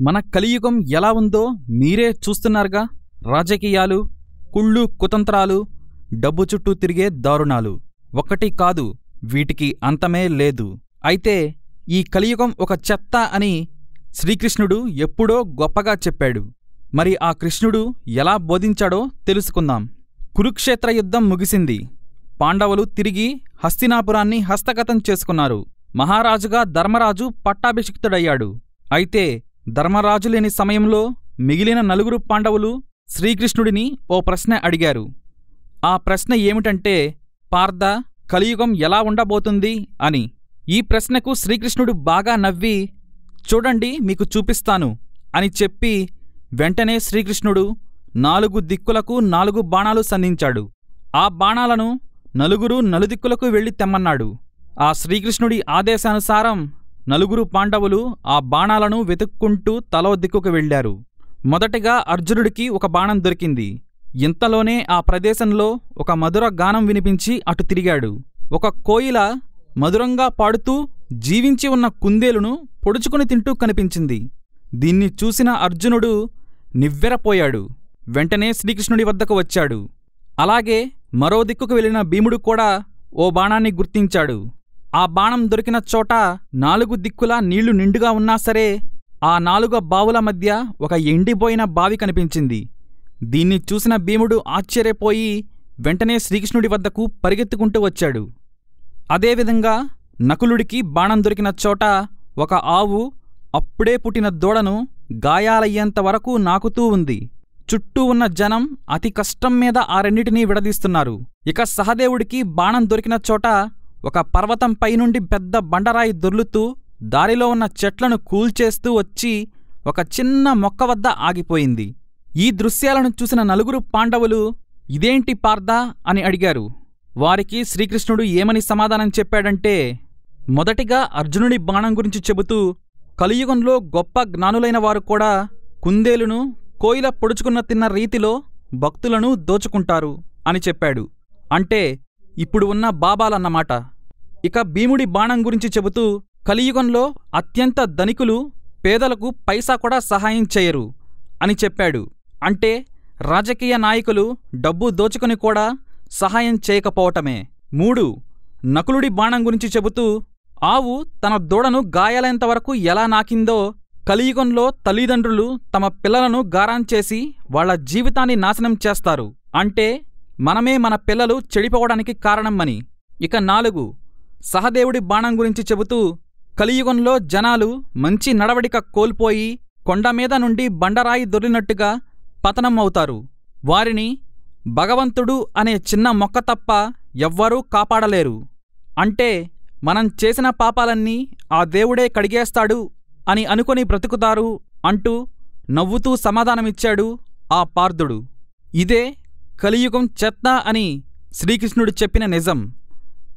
మన కలియుగం ఎలా ఉందో మీరే చూస్తున్నారుగా? రాజకీయాలు కుళ్ళు కుతంత్రాలు డబ్బు చుట్టూ తిరిగే దారుణాలు. ఒకటి కాదు వీటికి అంతమే లేదు. అయితే ఈ కలియుగం ఒక చెత్త అని శ్రీకృష్ణుడు ఎప్పుడో గొప్పగా చెప్పాడు. మరి ఆ కృష్ణుడు ఎలా బోధించాడో తెలుసుకుందాం. కురుక్షేత్ర యుద్ధం ముగిసింది. పాండవులు తిరిగి హస్తినాపురాన్ని హస్తగతం చేసుకున్నారు. మహారాజుగా ధర్మరాజు పట్టాభిషిక్తుడయ్యాడు. అయితే ధర్మరాజు లేని సమయంలో మిగిలిన నలుగురు పాండవులు శ్రీకృష్ణుడిని ఓ ప్రశ్న అడిగారు. ఆ ప్రశ్న ఏమిటంటే పార్థ కలియుగం ఎలా ఉండబోతుంది? అని. ఈ ప్రశ్నకు శ్రీకృష్ణుడు బాగా నవ్వి చూడండి మీకు చూపిస్తాను అని చెప్పి వెంటనే శ్రీకృష్ణుడు నాలుగు దిక్కులకు నాలుగు బాణాలు సంధించాడు. ఆ బాణాలను నలుగురు నలుదిక్కులకు వెళ్ళి తెమ్మన్నాడు. ఆ శ్రీకృష్ణుడి ఆదేశానుసారం నలుగురు పాండవులు ఆ బాణాలను వెతుక్కుంటూ తలో దిక్కుకు వెళ్ళారు మొదటగా అర్జునుడికి ఒక బాణం దొరికింది. ఇంతలోనే ఆ ప్రదేశంలో ఒక మధుర గానం వినిపించి అటు తిరిగాడు. ఒక కోయిల మధురంగా పాడుతూ జీవించి ఉన్న కుందేలును పొడుచుకుని తింటూ కనిపించింది. దీన్ని చూసిన అర్జునుడు నివ్వెరపోయాడు. వెంటనే శ్రీకృష్ణుడి వద్దకు వచ్చాడు. అలాగే మరో దిక్కుకు వెళ్ళిన భీముడు కూడా ఓ బాణాన్ని గుర్తించాడు. ఆ బాణం దొరికిన చోట నాలుగు దిక్కులా నీళ్ళు నిండుగా ఉన్నా సరే ఆ నాలుగు బావుల మధ్య ఒక ఎండిపోయిన బావి కనిపించింది. దీన్ని చూసిన భీముడు ఆశ్చర్యపోయి వెంటనే శ్రీకృష్ణుడి వద్దకు పరిగెత్తుకుంటూ వచ్చాడు. అదేవిధంగా నకులుడికి బాణం దొరికిన చోట ఒక ఆవు అప్పుడే పుట్టిన దూడను గాయాలయ్యేంత వరకు నాకుతూ ఉంది. చుట్టూ ఉన్న జనం అతి కష్టం మీద ఆ రెండిటినీ విడదీస్తున్నారు. ఇక సహదేవుడికి బాణం దొరికిన చోట ఒక పర్వతంపై నుండి పెద్ద బండరాయి దొర్లుతూ దారిలో ఉన్న చెట్లను కూల్చేస్తూ వచ్చి ఒక చిన్న మొక్క వద్ద ఆగిపోయింది. ఈ దృశ్యాలను చూసిన నలుగురు పాండవులు ఇదేంటి పార్దా? అని అడిగారు. వారికి శ్రీకృష్ణుడు ఏమని సమాధానం చెప్పాడంటే మొదటిగా అర్జునుడి బాణం గురించి చెబుతూ కలియుగంలో గొప్ప జ్ఞానులైన వారు కూడా కుందేలును కోయిల పొడుచుకున్న తిన్న రీతిలో భక్తులను దోచుకుంటారు అని చెప్పాడు. అంటే ఇప్పుడు ఉన్న బాబాలన్నమాట. ఇక భీముడి బాణం గురించి చెబుతూ కలియుగంలో అత్యంత ధనికులు పేదలకు పైసా కూడా సహాయం చేయరు అని చెప్పాడు. అంటే రాజకీయ నాయకులు డబ్బు దోచుకుని కూడా సహాయం చేయకపోవటమే. మూడు నకులుడి బాణం గురించి చెబుతూ ఆవు తన దూడను గాయాలైనంతవరకు ఎలా నాకిందో కలియుగంలో తల్లిదండ్రులు తమ పిల్లలను గారాం చేసి వాళ్ళ జీవితాన్ని నాశనం చేస్తారు. అంటే మనమే మన పిల్లలు చెడిపోవడానికి కారణమని. ఇక నాలుగు సహదేవుడి బాణం గురించి చెబుతూ కలియుగంలో జనాలు మంచి నడవడిక కోల్పోయి కొండమీద నుండి బండరాయి దొర్లినట్టుగా పతనం అవుతారు. వారిని భగవంతుడు అనే చిన్న మొక్క తప్ప ఎవ్వరూ కాపాడలేరు. అంటే మనం చేసిన పాపాలన్నీ ఆ దేవుడే కడిగేస్తాడు అని అనుకొని బ్రతుకుతారు అంటూ నవ్వుతూ సమాధానమిచ్చాడు ఆ పార్థుడు ఇదే కలియుగం చెత్త అని శ్రీకృష్ణుడు చెప్పిన నిజం.